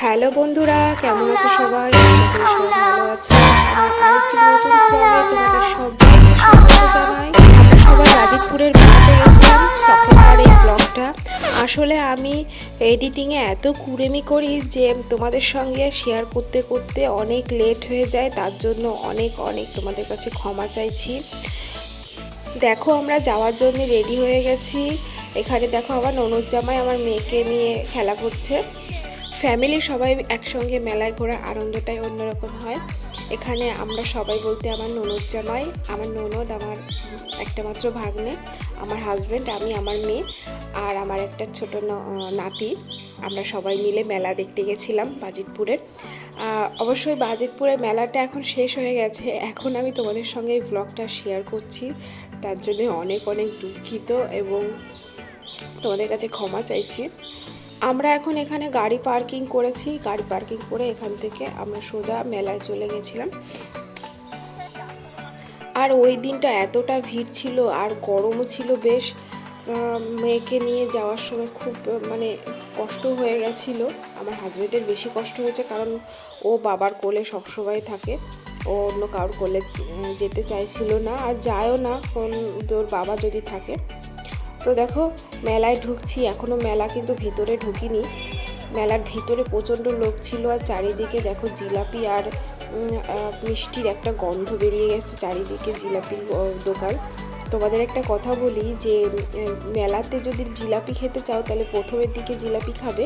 Hello বন্ধুরা, কেমন আছো সবাই? ভালো আছো। নতুন তোমাদের সবাই এই ব্লগটা আসলে আমি এডিটিংয়ে এত কুড়েমি করি যে তোমাদের সঙ্গে শেয়ার করতে করতে অনেক লেট হয়ে যায়, তার জন্য অনেক অনেক তোমাদের কাছে ক্ষমা চাইছি। দেখো আমরা যাওয়ার জন্য রেডি হয়ে গেছি। এখানে দেখো আমার ননদ জামাই আমার মেয়েকে নিয়ে খেলা করছে। ফ্যামিলি সবাই একসঙ্গে মেলায় ঘোরার আনন্দটাই অন্যরকম হয়। এখানে আমরা সবাই বলতে আমার ননদ জামাই, আমার ননদ, আমার একটা মাত্র ভাগ্নে। আমার হাজব্যান্ড আমি আমার মেয়ে আর আমার একটা ছোট নাতি। আমরা সবাই মিলে মেলা দেখতে গেছিলাম বাজিতপুরে। অবশ্যই বাজিতপুরে মেলাটা এখন শেষ হয়ে গেছে। এখন আমি তোমাদের সঙ্গে এই ব্লগটা শেয়ার করছি। তার জন্য অনেক অনেক দুঃখিত এবং তোমাদের কাছে ক্ষমা চাইছি। আমরা এখন এখানে গাড়ি পার্কিং করেছি। গাড়ি পার্কিং করে এখান থেকে আমরা সোজা মেলায় চলে গেছিলাম। আর ওই দিনটা এতটা ভিড় ছিল আর গরমও ছিল বেশ মেয়েকে নিয়ে যাওয়ার সময় খুব মানে কষ্ট হয়ে গেছিল। আমার হাজবেন্ডের বেশি কষ্ট হয়েছে কারণ ও বাবার কোলে সবসময় থাকে। ও অন্য কারোর কোলে যেতে চাইছিল না আর যায়ও না কোন ওর বাবা যদি থাকে। তো দেখো, মেলায় ঢুকছি এখনও মেলা কিন্তু ভিতরে ঢুকিনি। মেলার ভিতরে প্রচণ্ড লোক ছিল আর চারিদিকে দেখো জিলাপি আর মিষ্টির একটা গন্ধ বেরিয়ে গেছে চারিদিকে জিলাপির দোকান। তোমাদের একটা কথা বলি যে মেলাতে যদি জিলাপি খেতে চাও, তাহলে প্রথমের দিকে জিলাপি খাবে।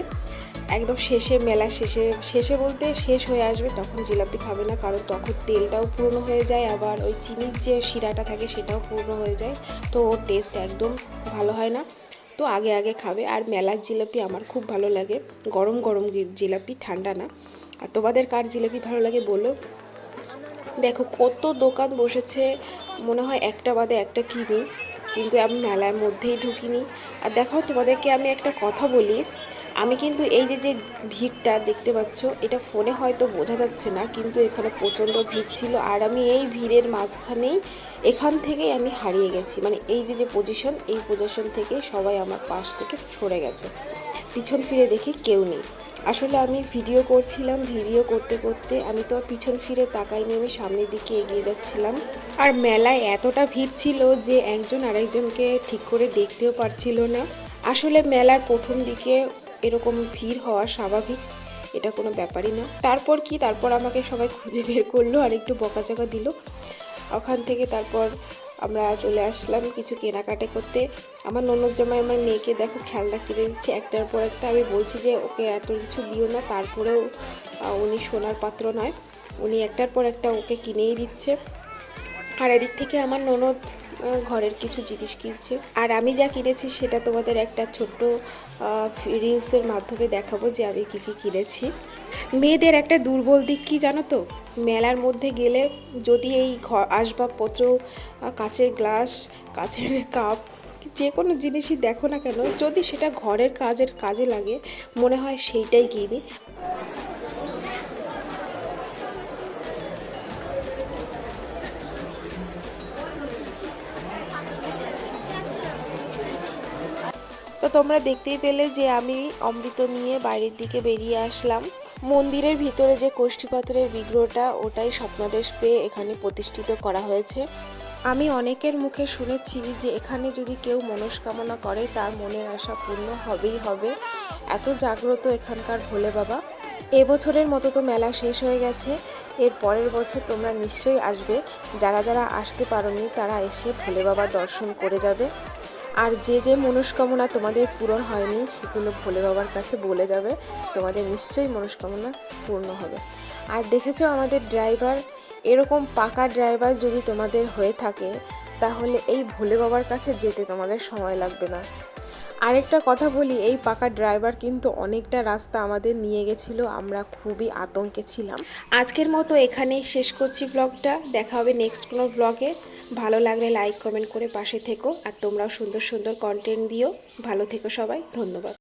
একদম শেষে, মেলা শেষে শেষে বলতে শেষ হয়ে আসবে, তখন জিলাপি খাবে না, কারণ তখন তেলটাও পুরনো হয়ে যায়, আবার ওই চিনির যে শিরাটা থাকে সেটাও পুরনো হয়ে যায়, তো ওর টেস্ট একদম ভালো হয় না। তো আগে আগে খাবে, আর মেলার জিলাপি আমার খুব ভালো লাগে। গরম গরম জিলাপি, ঠান্ডা না। আর তোমাদের কার জিলাপি ভালো লাগে বলো? দেখো, কত দোকান বসেছে, মনে হয় একটা বাদে একটা কিনি, কিন্তু আমি মেলার মধ্যেই ঢুকিনি। আর দেখো, তোমাদেরকে আমি একটা কথা বলি, আমি কিন্তু এই যে যে ভিড়টা দেখতে পাচ্ছ, এটা ফোনে হয়তো বোঝা যাচ্ছে না, কিন্তু এখানে প্রচণ্ড ভিড় ছিল, আর আমি এই ভিড়ের মাঝখানেই এখান থেকেই আমি হারিয়ে গেছি। মানে এই যে যে পজিশন এই পজিশন থেকে সবাই আমার পাশ থেকে সরে গেছে। পিছন ফিরে দেখি কেউ নেই। আসলে আমি ভিডিও করছিলাম ভিডিও করতে করতে আমি তো আর পিছন ফিরে তাকাইনি, আমি সামনের দিকে এগিয়ে যাচ্ছিলাম। আর মেলায় এতটা ভিড় ছিল যে একজন আরেকজনকে ঠিক করে দেখতেও পারছিল না। আসলে মেলার প্রথম দিকে এরকম ভিড় হওয়া স্বাভাবিক, এটা কোনো ব্যাপারই না। তারপর কি? তারপর আমাকে সবাই খুঁজে বের করল, আর একটু বকাঝকা দিল। ওখান থেকে তারপর আমরা চলে আসলাম কিছু কেনাকাটা করতে। আমার ননদ জামাই আমার মেয়েকে দেখো খেলনা কিনে দিচ্ছে, একটার পর একটা আমি বলছি যে, ওকে এত কিছু দিও না। তারপরেও উনি সোনার পাত্র নয়, উনি একটার পর একটা ওকে কিনেই দিচ্ছে। আর এদিক থেকে আমার ননদ ঘরের কিছু জিনিস কিনছে। আর আমি যা কিনেছি সেটা তোমাদের একটা ছোট্ট রিলসের মাধ্যমে দেখাবো যে আমি কী কী কিনেছি। মেয়েদের একটা দুর্বল দিক কি জানো তো? মেলার মধ্যে গেলে যদি এই ঘ- আসবাবপত্র কাচের গ্লাস, কাচের কাপ, যে কোনো জিনিসই দেখো না কেন, যদি সেটা ঘরের কাজের কাজে লাগে, মনে হয় সেইটাই কিনি। তো তোমরা দেখতেই পেলে যে আমি অমৃত নিয়ে বাইরের দিকে বেরিয়ে আসলাম। মন্দিরের ভিতরে যে কোষ্ঠী পাথরের বিগ্রহটা, ওটাই স্বপ্নাদেশ পেয়ে এখানে প্রতিষ্ঠিত করা হয়েছে। আমি অনেকের মুখে শুনেছি যে এখানে যদি কেউ মনস্কামনা করে, তার মনের আশা পূর্ণ হবেই হবে। এত জাগ্রত এখানকার ভোলে বাবা। এবছরের মতো তো মেলা শেষ হয়ে গেছে। এর পরের বছর তোমরা নিশ্চয়ই আসবে। যারা যারা আসতে পারোনি, তারা এসে ভোলে বাবা দর্শন করে যাবে। আর যে যে মনস্কামনা তোমাদের পূরণ হয়নি, সেগুলো ভোলে বাবার কাছে বলে যাবে। তোমাদের নিশ্চয়ই মনস্কামনা পূর্ণ হবে। আর দেখেছ আমাদের ড্রাইভার? এরকম পাকা ড্রাইভার যদি তোমাদের হয়ে থাকে, তাহলে এই ভোলে বাবার কাছে যেতে তোমাদের সময় লাগবে না। আরেকটা কথা বলি, এই পাকা ড্রাইভার কিন্তু অনেকটা রাস্তা আমাদের নিয়ে গেছিল, আমরা খুবই আতঙ্কে ছিলাম। আজকের মতো এখানেই শেষ করছি ব্লগটা দেখা হবে নেক্সট কোনো ব্লগে ভালো লাগলে লাইক কমেন্ট করে পাশে থেকো, আর তোমরাও সুন্দর সুন্দর কন্টেন্ট দিও। ভালো থেকো সবাই, ধন্যবাদ।